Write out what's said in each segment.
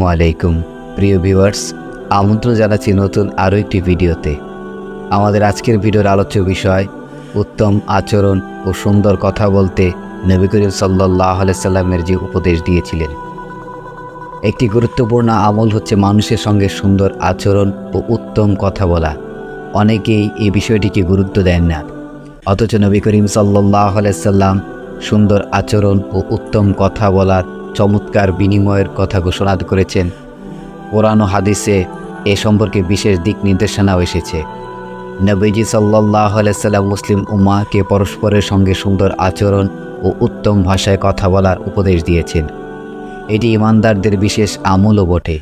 ওয়ালাইকুম। প্রিয় ভিউয়ার্স, আমন্ত্রণ জানাচ্ছি নতুন আরও একটি ভিডিওতে। আমাদের আজকের ভিডিওর আলোচ্য বিষয়, উত্তম আচরণ ও সুন্দর কথা বলতে নবী করিম সাল্লাহ সাল্লামের যে উপদেশ দিয়েছিলেন। একটি গুরুত্বপূর্ণ আমল হচ্ছে মানুষের সঙ্গে সুন্দর আচরণ ও উত্তম কথা বলা। অনেকেই এই বিষয়টিকে গুরুত্ব দেন না। অথচ নবী করিম সাল্লাহ সাল্লাম সুন্দর আচরণ ও উত্তম কথা বলার চমৎকার বিনিময়ের কথা ঘোষণা করেছেন। কোরআন ও হাদিসে এ সম্পর্কে বিশেষ দিক নির্দেশনাও এসেছে। নবীজি সাল্লাহ সাল্লাম মুসলিম উম্মাকে পরস্পরের সঙ্গে সুন্দর আচরণ ও উত্তম ভাষায় কথা বলার উপদেশ দিয়েছেন। এটি ইমানদারদের বিশেষ আমলও বটে।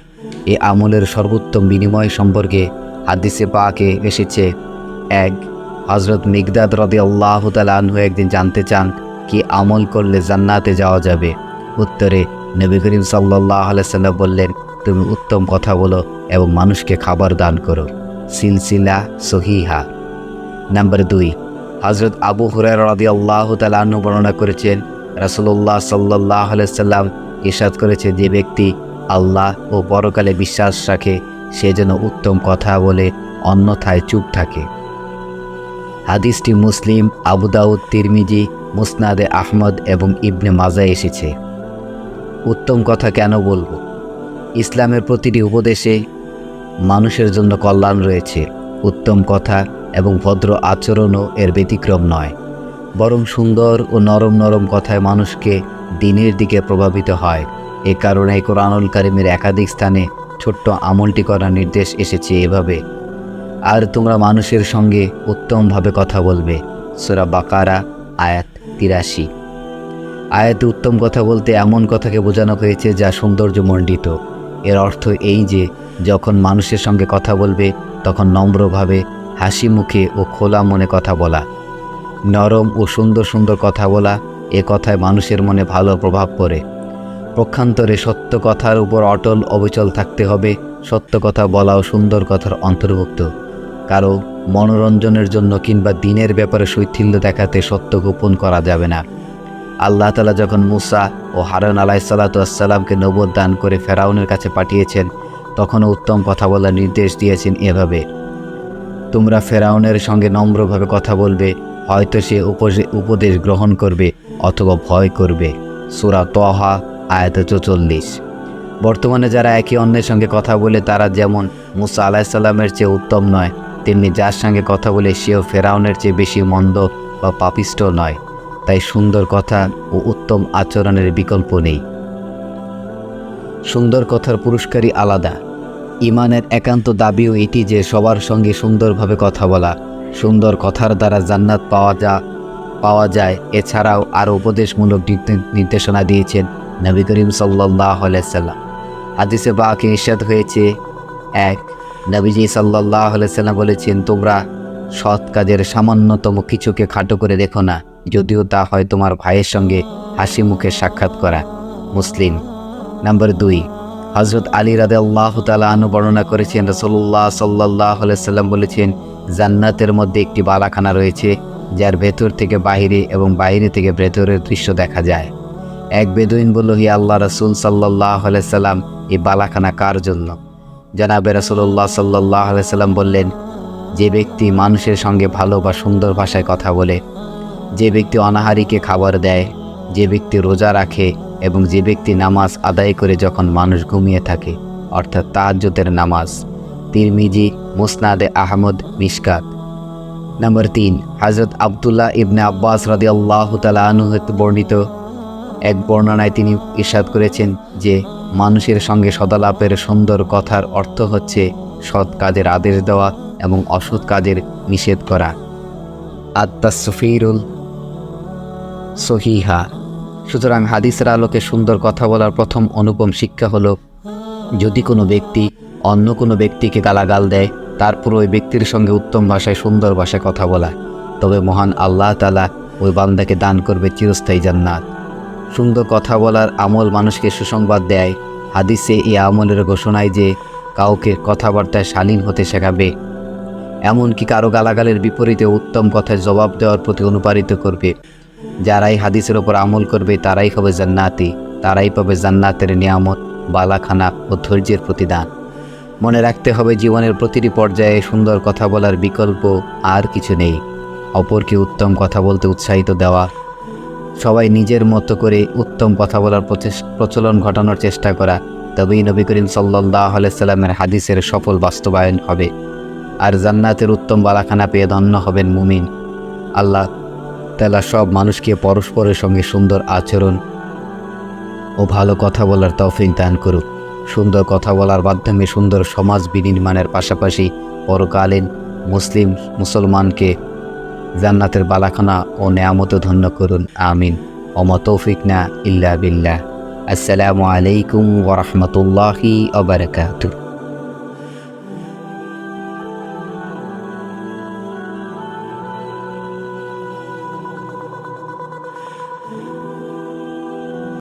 এ আমলের সর্বোত্তম বিনিময় সম্পর্কে হাদিসে পাকে এসেছে, এক হজরত মিগদাদ রদি আল্লাহ তালু একদিন জানতে চান কি আমল করলে জান্নাতে যাওয়া যাবে। উত্তরে নবী করিম সাল্লাহ সাল্লাম বললেন, তুমি উত্তম কথা বলো এবং মানুষকে খাবার দান করো। সিলসিলা সহিহা। নাম্বার দুই হজরত আবু হুরার রদি আল্লাহ তালু বর্ণনা করেছেন রাসুল্লাহ সাল্লাহ সাল্লাম ইরশাদ করেছে যে ব্যক্তি আল্লাহ ও পরকালে বিশ্বাস রাখে, সে যেন উত্তম কথা বলে, অন্যথায় চুপ থাকে। হাদিসটি মুসলিম, আবু দাউদ, তিরমিজি, মুসনাদে আহমদ এবং ইবনে মাজা এসেছে। উত্তম কথা কেন বলব? ইসলামের প্রতিটি উপদেশে মানুষের জন্য কল্যাণ রয়েছে। উত্তম কথা এবং ভদ্র আচরণও এর ব্যতিক্রম নয়। বরং সুন্দর ও নরম নরম কথায় মানুষকে দিনের দিকে প্রভাবিত হয়। এ কারণে কোরআনুল কারিমের একাধিক স্থানে ছোট্ট আমলটি করার নির্দেশ এসেছে এভাবে। আর তোমরা মানুষের সঙ্গে উত্তমভাবে কথা বলবে। সোরা বাকারা, আয়াত তিরাশি। আয়াতে উত্তম কথা বলতে এমন কথাকে বোঝানো হয়েছে যা সৌন্দর্যমণ্ডিত। এর অর্থ এই যে, যখন মানুষের সঙ্গে কথা বলবে, তখন নম্রভাবে হাসি মুখে ও খোলা মনে কথা বলা। নরম ও সুন্দর সুন্দর কথা বলা, এ কথায় মানুষের মনে ভালো প্রভাব পড়ে। পক্ষান্তরে সত্য কথার উপর অটল অবিচল থাকতে হবে, সত্য কথা বলা ও সুন্দর কথার অন্তর্ভুক্ত। কারও মনোরঞ্জনের জন্য কিংবা দিনের ব্যাপারে শৈথিল্য দেখাতে সত্য গোপন করা যাবে না। আল্লাহ তালা যখন মুসা ও হারন আলাহ সাল্লাতামকে নবদ দান করে ফেরাউনের কাছে পাঠিয়েছেন, তখনও উত্তম কথা বলার নির্দেশ দিয়েছেন এভাবে। তোমরা ফেরাউনের সঙ্গে নম্রভাবে কথা বলবে, হয়তো সে উপদেশ গ্রহণ করবে অথবা ভয় করবে। সুরা তহা আয়াত চৌচল্লিশ। বর্তমানে যারা একে অন্যের সঙ্গে কথা বলে, তারা যেমন মুসা আলাহিসাল্লামের চেয়ে উত্তম নয়, তেমনি যার সঙ্গে কথা বলে সেও ফেরাউনের চেয়ে বেশি মন্দ বা পাপিষ্ট নয়। তাই সুন্দর কথা ও উত্তম আচরণের বিকল্প নেই। সুন্দর কথার পুরস্কারই আলাদা। ইমানের একান্ত দাবিও এটি যে সবার সঙ্গে সুন্দরভাবে কথা বলা। সুন্দর কথার দ্বারা জান্নাত পাওয়া যা, পাওয়া যায়, এছাড়াও আরও উপদেশমূলক নির্দেশনা দিয়েছেন নবী করিম সাল্লাহ সাল্লাম। হাদিসে বাকে ইস্যাদ হয়েছে। এক, নবীজি সাল্লাহ সাল্লাম বলেছেন, তোমরা সৎ কাজের সামান্যতম কিছুকে খাটো করে দেখো না। যদিও তা হয় তোমার ভাইয়ের সঙ্গে হাসি মুখে সাক্ষাৎ করা। মুসলিম। নাম্বার দুই হজরত আলী রাদে আল্লাহ তালা আনু বর্ণনা করেছেন রসল্লাহ সাল্লাহ সাল্লাম বলেছেন, জান্নাতের মধ্যে একটি বালাখানা রয়েছে, যার ভেতর থেকে বাহিরে এবং বাইরে থেকে ভেতরের দৃশ্য দেখা যায়। এক বেদুইন বলল, হি আল্লাহ রসুল সাল্লাহ সাল্লাম এই বালাখানা কার জন্য? জানাবে রসুল্লাহ সাল্লাহ সাল্লাম বললেন, যে ব্যক্তি মানুষের সঙ্গে ভালো বা সুন্দর ভাষায় কথা বলে যে ব্যক্তি অনাহারীকে খাবার দেয়, যে ব্যক্তি রোজা রাখে এবং যে ব্যক্তি নামাজ আদায় করে যখন মানুষ ঘুমিয়ে থাকে, অর্থাৎ তাহাজ্যতের নামাজ। তিরমিজি, মুসনাদে আহমদ মিসকাত নম্বর তিন, হজরত আবদুল্লাহ ইবনে আব্বাস রাদি আল্লাহ তালাহত বর্ণিত। এক বর্ণনায় তিনি ইরশাদ করেছেন যে, মানুষের সঙ্গে সদালাপের সুন্দর কথার অর্থ হচ্ছে সৎ কাজের আদেশ দেওয়া এবং অসৎ কাজের নিষেধ করা। আত্মা সফিরুল সহিহা। সুতরাং হাদিসের আলোকে সুন্দর কথা বলার প্রথম অনুপম শিক্ষা হলো, যদি কোনো ব্যক্তি অন্য কোনো ব্যক্তিকে গালাগাল দেয় তারপর ওই ব্যক্তির সঙ্গে উত্তম ভাষায় সুন্দর ভাষায় কথা বলা। তবে মহান আল্লাহ তালা ওই বান্দাকে দান করবে চিরস্থায়ী জান্নাত। সুন্দর কথা বলার আমল মানুষকে সুসংবাদ দেয়। হাদিসে এই আমলের ঘোষণায় যে কাউকে কথাবার্তায় শালীন হতে শেখাবে, এমনকি কারও গালাগালের বিপরীতে উত্তম কথায় জবাব দেওয়ার প্রতি অনুপ্রাণিত করবে। যারাই হাদিসের ওপর আমল করবে তারাই হবে জান্নাতি, তারাই পাবে জান্নাতের নিয়ামত, বালাখানা ও ধৈর্যের প্রতিদান। মনে রাখতে হবে জীবনের প্রতিটি পর্যায়ে সুন্দর কথা বলার বিকল্প আর কিছু নেই। অপরকে উত্তম কথা বলতে উৎসাহিত দেওয়া। সবাই নিজের মতো করে উত্তম কথা বলার প্রচলন ঘটানোর চেষ্টা করা। তবেই নবী করিম সাল্লাহ সাল্লামের হাদিসের সফল বাস্তবায়ন হবে। আর জান্নাতের উত্তম বালাখানা পেয়ে ধন্য হবেন মুমিন। আল্লাহ তালা সব মানুষকে পরস্পরের সঙ্গে সুন্দর আচরণ ও ভালো কথা বলার তৌফিক দান করুক। সুন্দর কথা বলার মাধ্যমে সুন্দর সমাজ বিনির্মাণের পাশাপাশি পরকালীন মুসলিম মুসলমানকে জান্নাতের বালাখানা ও নেয়ামত ধন্য করুন। আমিন। অম তৌফিক না ইল্লা বিল্লাহ। আসসালামু আলাইকুম ওরহমতুল্লাহি অবরকাতুহ